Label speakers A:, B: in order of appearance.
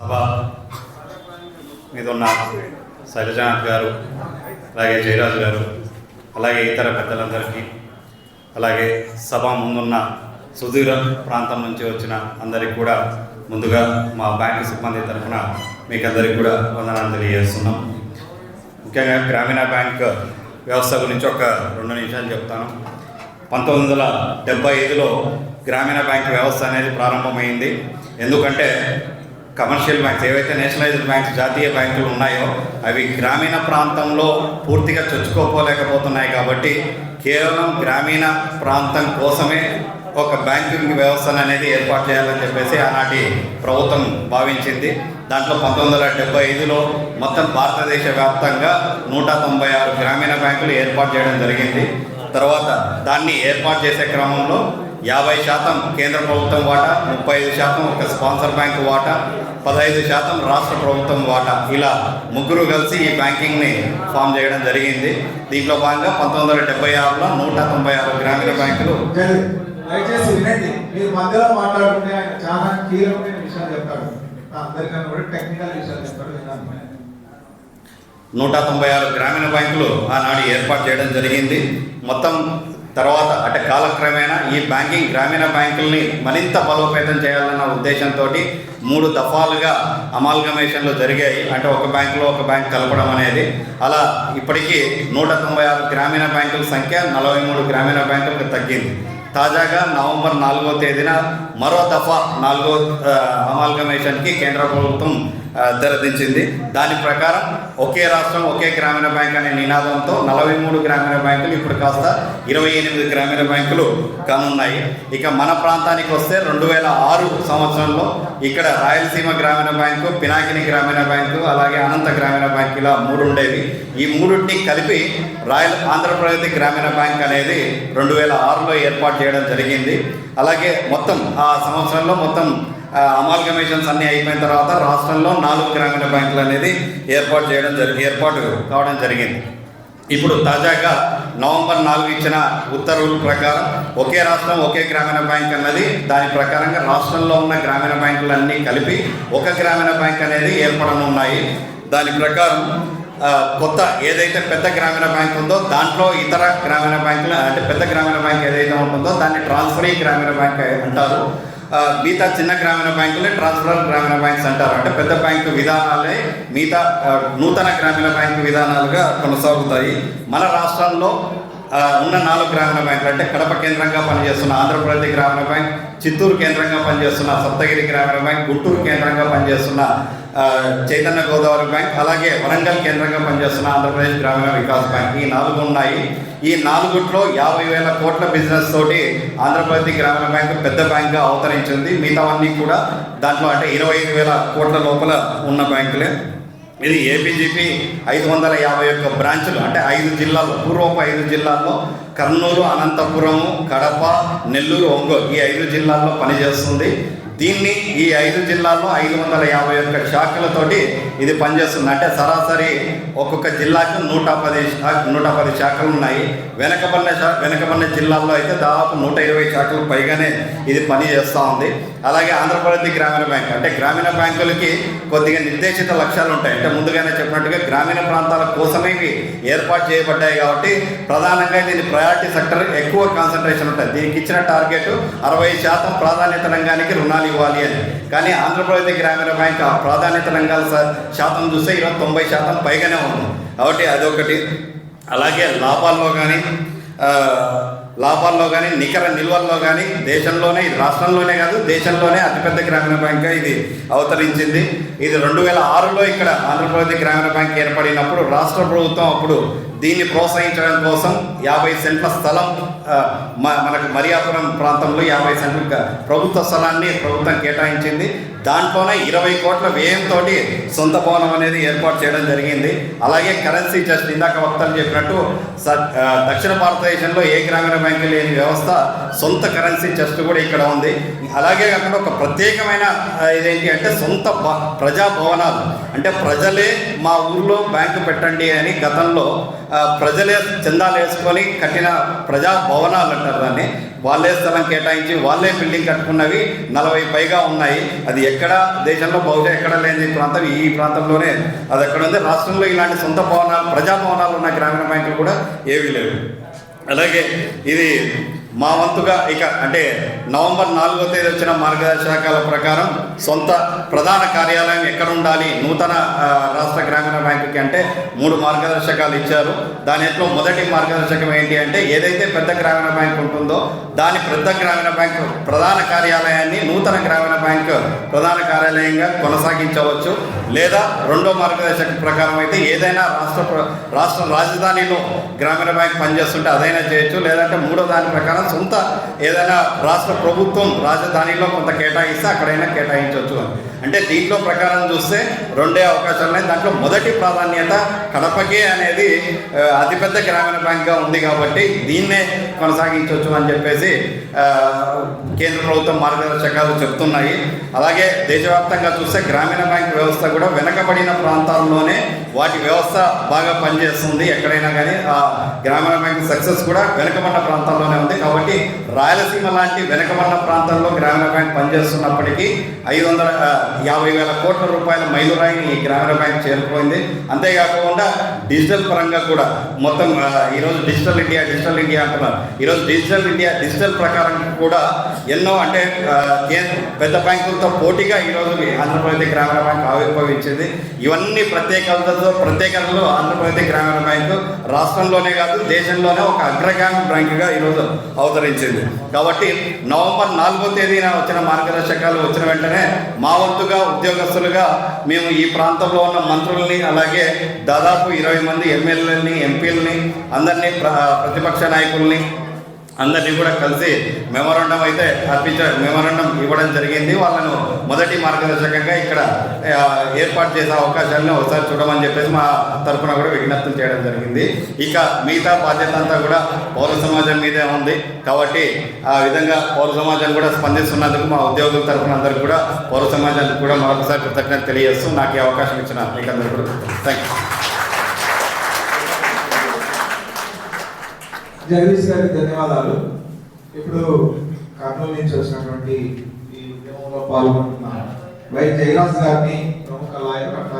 A: సభ మీద ఉన్న గారు అలాగే జయరాజు గారు అలాగే ఇతర పెద్దలందరికీ అలాగే సభ ముందున్న సుదూర ప్రాంతం నుంచి వచ్చిన అందరికీ కూడా ముందుగా మా బ్యాంకు సిబ్బంది తరఫున మీకు అందరికీ కూడా వందనాలు తెలియజేస్తున్నాం. ముఖ్యంగా గ్రామీణ బ్యాంక్ వ్యవస్థ గురించి ఒక రెండు నిమిషాలు చెప్తాను. పంతొమ్మిది వందల డెబ్బై ఐదులో గ్రామీణ బ్యాంక్ వ్యవస్థ అనేది ప్రారంభమైంది. ఎందుకంటే కమర్షియల్ బ్యాంక్స్ ఏవైతే నేషనలైజ్డ్ బ్యాంక్స్ జాతీయ బ్యాంకులు ఉన్నాయో అవి గ్రామీణ ప్రాంతంలో పూర్తిగా చొచ్చుకోపోలేకపోతున్నాయి కాబట్టి కేవలం గ్రామీణ ప్రాంతం కోసమే ఒక బ్యాంకింగ్ వ్యవస్థను అనేది ఏర్పాటు చేయాలని చెప్పేసి ఆనాటి ప్రభుత్వం భావించింది. దాంట్లో పంతొమ్మిది వందల డెబ్బై ఐదులో మొత్తం భారతదేశ వ్యాప్తంగా నూట తొంభై ఆరు గ్రామీణ బ్యాంకులు ఏర్పాటు చేయడం జరిగింది. తర్వాత దాన్ని ఏర్పాటు చేసే క్రమంలో యాభై శాతం కేంద్ర ప్రభుత్వం వాటా ముప్పై ఐదు శాతం ఒక స్పాన్సర్ బ్యాంక్ వాటా పదహైదు శాతం రాష్ట్ర ప్రభుత్వం వాటా. ఇలా ముగ్గురు కలిసి ఈ బ్యాంకింగ్ని ఫామ్ చేయడం జరిగింది. దీంట్లో భాగంగా పంతొమ్మిది వందల డెబ్బై ఆరులో నూట తొంభై ఆరు గ్రామీణ బ్యాంకులు
B: దయచేసి వినండి. మీరు మధ్యలో మాట్లాడుకుంటే ఆయన చాలా కీలకమైన విషయాలు చెప్తాడు. అందరికన్నా కూడా టెక్నికల్ విషయాలు చెప్తాడు వినాలి.
A: నూట తొంభై ఆరు గ్రామీణ బ్యాంకులు ఆనాడు ఏర్పాటు చేయడం జరిగింది. మొత్తం తర్వాత అంటే కాలక్రమేణా ఈ బ్యాంకింగ్ గ్రామీణ బ్యాంకుల్ని మరింత బలోపేతం చేయాలన్న ఉద్దేశంతో మూడు దఫాలుగా అమాల్గమేషన్లు జరిగాయి. అంటే ఒక బ్యాంకులో ఒక బ్యాంక్ కలపడం అనేది. అలా ఇప్పటికీ నూట తొంభై ఆరు గ్రామీణ బ్యాంకుల సంఖ్య నలభై మూడు గ్రామీణ బ్యాంకులకు తగ్గింది. తాజాగా నవంబర్ నాలుగో తేదీన మరో దఫా నాలుగో అమాల్గమేషన్కి కేంద్ర ప్రభుత్వం తెరదించింది. దాని ప్రకారం ఒకే రాష్ట్రం ఒకే గ్రామీణ బ్యాంక్ అనే నినాదంతో నలభై మూడు గ్రామీణ బ్యాంకులు ఇప్పుడు కాస్త ఇరవై ఎనిమిది గ్రామీణ బ్యాంకులు కానున్నాయి. ఇక మన ప్రాంతానికి వస్తే రెండు వేల ఆరు సంవత్సరంలో ఇక్కడ రాయలసీమ గ్రామీణ బ్యాంకు పినాకిని గ్రామీణ బ్యాంకు అలాగే అనంత గ్రామీణ బ్యాంకు ఇలా మూడు ఉండేవి. ఈ మూడుని కలిపి రాయల్ ఆంధ్రప్రదేశ్ గ్రామీణ బ్యాంక్ అనేది రెండు వేల ఆరులో ఏర్పాటు చేయడం జరిగింది. అలాగే మొత్తం ఆ సంవత్సరంలో మొత్తం అమాల్గమేషన్స్ అన్నీ అయిపోయిన తర్వాత రాష్ట్రంలో నాలుగు గ్రామీణ బ్యాంకులు అనేది ఏర్పాటు చేయడం జరిగి ఏర్పాటు కావడం జరిగింది. ఇప్పుడు తాజాగా నవంబర్ నాలుగు ఇచ్చిన ఉత్తర్వుల ప్రకారం ఒకే రాష్ట్రం ఒకే గ్రామీణ బ్యాంక్ అన్నది దాని ప్రకారంగా రాష్ట్రంలో ఉన్న గ్రామీణ బ్యాంకులన్నీ కలిపి ఒక గ్రామీణ బ్యాంక్ అనేది ఏర్పడనున్నాయి. దాని ప్రకారం కొత్త ఏదైతే పెద్ద గ్రామీణ బ్యాంక్ ఉందో దాంట్లో ఇతర గ్రామీణ బ్యాంకులు అంటే పెద్ద గ్రామీణ బ్యాంక్ ఏదైతే ఉంటుందో దాన్ని ట్రాన్స్ఫరీ గ్రామీణ బ్యాంక్ అంటారు. మిగతా చిన్న గ్రామీణ బ్యాంకులే ట్రాన్స్ఫరల్ గ్రామీణ బ్యాంక్స్ అంటారు. అంటే పెద్ద బ్యాంకు విధానాలే మిగతా నూతన గ్రామీణ బ్యాంకు విధానాలుగా కొనసాగుతాయి. మన రాష్ట్రంలో ఉన్న నాలుగు గ్రామీణ బ్యాంకులు అంటే కడప కేంద్రంగా పనిచేస్తున్న ఆంధ్రప్రదేశ్ గ్రామీణ బ్యాంక్ చిత్తూరు కేంద్రంగా పనిచేస్తున్న సప్తగిరి గ్రామీణ బ్యాంక్ గుంటూరు కేంద్రంగా పనిచేస్తున్న చైతన్య గోదావరి బ్యాంక్ అలాగే వరంగల్ కేంద్రంగా పనిచేస్తున్న ఆంధ్రప్రదేశ్ గ్రామీణ వికాస్ బ్యాంక్. ఈ నాలుగు ఉన్నాయి. ఈ నాలుగుట్లో యాభై వేల కోట్ల బిజినెస్ తోటి ఆంధ్రప్రదేశ్ గ్రామీణ బ్యాంక్ పెద్ద బ్యాంక్గా అవతరించింది. మిగతావన్నీ కూడా దాంట్లో అంటే ఇరవై ఐదు వేల కోట్ల లోపల ఉన్న బ్యాంకులే. ఇది ఏపీజీపీ ఐదు వందల యాభై ఒక్క బ్రాంచులు అంటే ఐదు జిల్లాల్లో పూర్వపు ఐదు జిల్లాల్లో కర్నూలు అనంతపురము కడప నెల్లూరు ఒంగోలు ఈ ఐదు జిల్లాల్లో పనిచేస్తుంది. దీన్ని ఈ ఐదు జిల్లాల్లో ఐదు వందల యాభై ఒక్క శాఖలతోటి ఇది పనిచేస్తుంది. అంటే సరాసరి ఒక్కొక్క జిల్లాకు నూట పది నూట పది శాఖలు ఉన్నాయి. వెనకబడిన శా వెనకబడిన జిల్లాల్లో అయితే దాదాపు నూట ఇరవై శాఖలు పైగానే ఇది పని చేస్తూ ఉంది. అలాగే ఆంధ్రప్రదేశ్ గ్రామీణ బ్యాంక్. అంటే గ్రామీణ బ్యాంకులకి కొద్దిగా నిర్దేశిత లక్ష్యాలు ఉంటాయి. అంటే ముందుగానే చెప్పినట్టుగా గ్రామీణ ప్రాంతాల కోసమే ఇవి ఏర్పాటు చేయబడ్డాయి కాబట్టి ప్రధానంగా దీని ప్రయారిటీ సెక్టర్ ఎక్కువ కాన్సన్ట్రేషన్ ఉంటుంది. దీనికి ఇచ్చిన టార్గెట్ అరవై శాతం ప్రాధాన్యత రంగానికి రుణాలు ఇవ్వాలి అని. కానీ ఆంధ్రప్రదేశ్ గ్రామీణ బ్యాంక్ ఆ ప్రాధాన్యత రంగాల శాతం చూస్తే ఈరోజు తొంభై శాతం పైగానే ఉంది. కాబట్టి అదొకటి. అలాగే లాభాల్లో కానీ లాభాల్లో కానీ నికర నిల్వల్లో కానీ దేశంలోనే ఇది రాష్ట్రంలోనే కాదు దేశంలోనే అతిపెద్ద గ్రామీణ బ్యాంక్గా ఇది అవతరించింది. ఇది రెండు వేల ఆరులో ఇక్కడ ఆంధ్రప్రదేశ్ గ్రామీణ బ్యాంక్ ఏర్పడినప్పుడు రాష్ట్ర ప్రభుత్వం అప్పుడు దీన్ని ప్రోత్సహించడం కోసం యాభై సెంట్ల స్థలం మ- మనకు మరియాపురం ప్రాంతంలో యాభై సెంట్ల ప్రభుత్వ స్థలాన్ని ప్రభుత్వం కేటాయించింది. దాంట్లోనే ఇరవై కోట్ల వ్యయంతో సొంత భవనం అనేది ఏర్పాటు చేయడం జరిగింది. అలాగే కరెన్సీ జస్ట్ ఇందాక వక్తలు చెప్పినట్టు స- దక్షిణ భారతదేశంలో ఏ గ్రామీణ బ్యాంకు లేని వ్యవస్థ సొంత కరెన్సీ జస్ట్ కూడా ఇక్కడ ఉంది. అలాగే కాకుండా ఒక ప్రత్యేకమైన ఇదేంటి అంటే సొంత భ- ప్రజా భవనాలు. అంటే ప్రజలే మా ఊర్లో బ్యాంకు పెట్టండి అని గతంలో ప్రజలే చందాలు వేసుకొని కట్టిన ప్రజా భవనాలు అంటారు దాన్ని. వాళ్ళే స్థలం కేటాయించి వాళ్ళే బిల్డింగ్ కట్టుకున్నవి నలభై పైగా ఉన్నాయి. అది ఎక్కడ దేశంలో బహుశా ఎక్కడ లేని ప్రాంతం ఈ ప్రాంతంలోనే. అది ఎక్కడ ఉంది? రాష్ట్రంలో ఇలాంటి సొంత భవనాలు ప్రజా భవనాలు ఉన్న గ్రామీణ బ్యాంకులు కూడా ఏవీ లేవు. అలాగే ఇది మా వంతుగా ఇక అంటే నవంబర్ నాలుగో తేదీ వచ్చిన మార్గదర్శకాల ప్రకారం సొంత ప్రధాన కార్యాలయం ఎక్కడ ఉండాలి? నూతన రాష్ట్ర గ్రామీణ బ్యాంకుకి అంటే మూడు మార్గదర్శకాలు ఇచ్చారు. దానిలో మొదటి మార్గదర్శకం ఏంటి అంటే ఏదైతే పెద్ద గ్రామీణ బ్యాంక్ ఉంటుందో దాని పెద్ద గ్రామీణ బ్యాంకు ప్రధాన కార్యాలయాన్ని నూతన గ్రామీణ బ్యాంక్ ప్రధాన కార్యాలయంగా కొనసాగించవచ్చు. లేదా రెండో మార్గదర్శక ప్రకారం అయితే ఏదైనా రాష్ట్ర ప్ర- రాష్ట్ర రాజధానిలో గ్రామీణ బ్యాంక్ పనిచేస్తుంటే అదైనా చేయొచ్చు. లేదంటే మూడో దాని ప్రకారం సొంత ఏదైనా రాష్ట్ర ప్రభుత్వం రాజధానిలో కొంత కేటాయిస్తే అక్కడైనా కేటాయించవచ్చు అని. అంటే దీంట్లో ప్రకారం చూస్తే రెండే అవకాశాలు ఉన్నాయి. దాంట్లో మొదటి ప్రాధాన్యత కడపకే అనేది అతిపెద్ద గ్రామీణ బ్యాంక్గా ఉంది కాబట్టి దీన్నే కొనసాగించవచ్చు అని చెప్పేసి కేంద్ర ప్రభుత్వం మార్గదర్శకాలు చెప్తున్నాయి. అలాగే దేశవ్యాప్తంగా చూస్తే గ్రామీణ బ్యాంక్ వ్యవస్థ కూడా వెనకబడిన ప్రాంతాల్లోనే వాటి వ్యవస్థ బాగా పనిచేస్తుంది. ఎక్కడైనా కానీ ఆ గ్రామీణ బ్యాంక్ సక్సెస్ కూడా వెనకబడిన ప్రాంతాల్లోనే ఉంది. కాబట్టి కాబట్టి రాయలసీమ లాంటి వెనకబడిన ప్రాంతాల్లో గ్రామీణ బ్యాంక్ పనిచేస్తున్నప్పటికీ ఐదు వందల యాభై వేల కోట్ల రూపాయల మైలురాయిని ఈ గ్రామీణ బ్యాంక్ చేరుకోయింది అంతేకాకుండా డిజిటల్ పరంగా కూడా మొత్తం ఈరోజు డిజిటల్ ఇండియా డిజిటల్ ఇండియా అంటున్నారు. ఈరోజు డిజిటల్ ఇండియా డిజిటల్ ప్రకారం కూడా ఎన్నో అంటే పెద్ద బ్యాంకులతో పోటీగా ఈరోజు ఆంధ్రప్రదేశ్ గ్రామీణ బ్యాంక్ ఆవిర్భవించింది. ఇవన్నీ ప్రత్యేకతలతో ప్రత్యేకతలు ఆంధ్రప్రదేశ్ గ్రామీణ బ్యాంకు రాష్ట్రంలోనే కాదు దేశంలోనే ఒక అగ్రగామి బ్యాంకుగా ఈరోజు అవతరించింది. కాబట్టి నవంబర్ నాలుగో తేదీన వచ్చిన మార్గదర్శకాలు వచ్చిన వెంటనే మా వంతుగా ఉద్యోగస్తులుగా మేము ఈ ప్రాంతంలో ఉన్న మంత్రుల్ని అలాగే దాదాపు ఇరవై మంది ఎమ్మెల్యేలని ఎంపీలని అందరినీ ప్ర- ప్రతిపక్ష నాయకుల్ని అందరినీ కూడా కలిసి మెమోరాండం అయితే అర్పించ మెమోరాండం ఇవ్వడం జరిగింది. వాళ్ళను మొదటి మార్గదర్శకంగా ఇక్కడ ఏర్పాటు చేసే అవకాశాలను ఒకసారి చూడమని చెప్పేసి మా తరఫున కూడా విజ్ఞప్తులు చేయడం జరిగింది. ఇక మిగతా బాధ్యత అంతా కూడా పౌర సమాజం మీదే ఉంది. కాబట్టి ఆ విధంగా పౌర సమాజం కూడా స్పందిస్తున్నందుకు మా ఉద్యోగుల తరఫున అందరికీ కూడా పౌర సమాజానికి కూడా మరొకసారి కృతజ్ఞత తెలియజేస్తూ నాకు ఈ అవకాశం ఇచ్చిన మీకు అందరికీ కూడా. థ్యాంక్ యూ
B: జగదీష్ గారికి ధన్యవాదాలు. ఇప్పుడు కర్నూలు నుంచి వచ్చినటువంటి ఈ ఉద్యమంలో పాల్గొంటున్న వై జయరాజ్ గారిని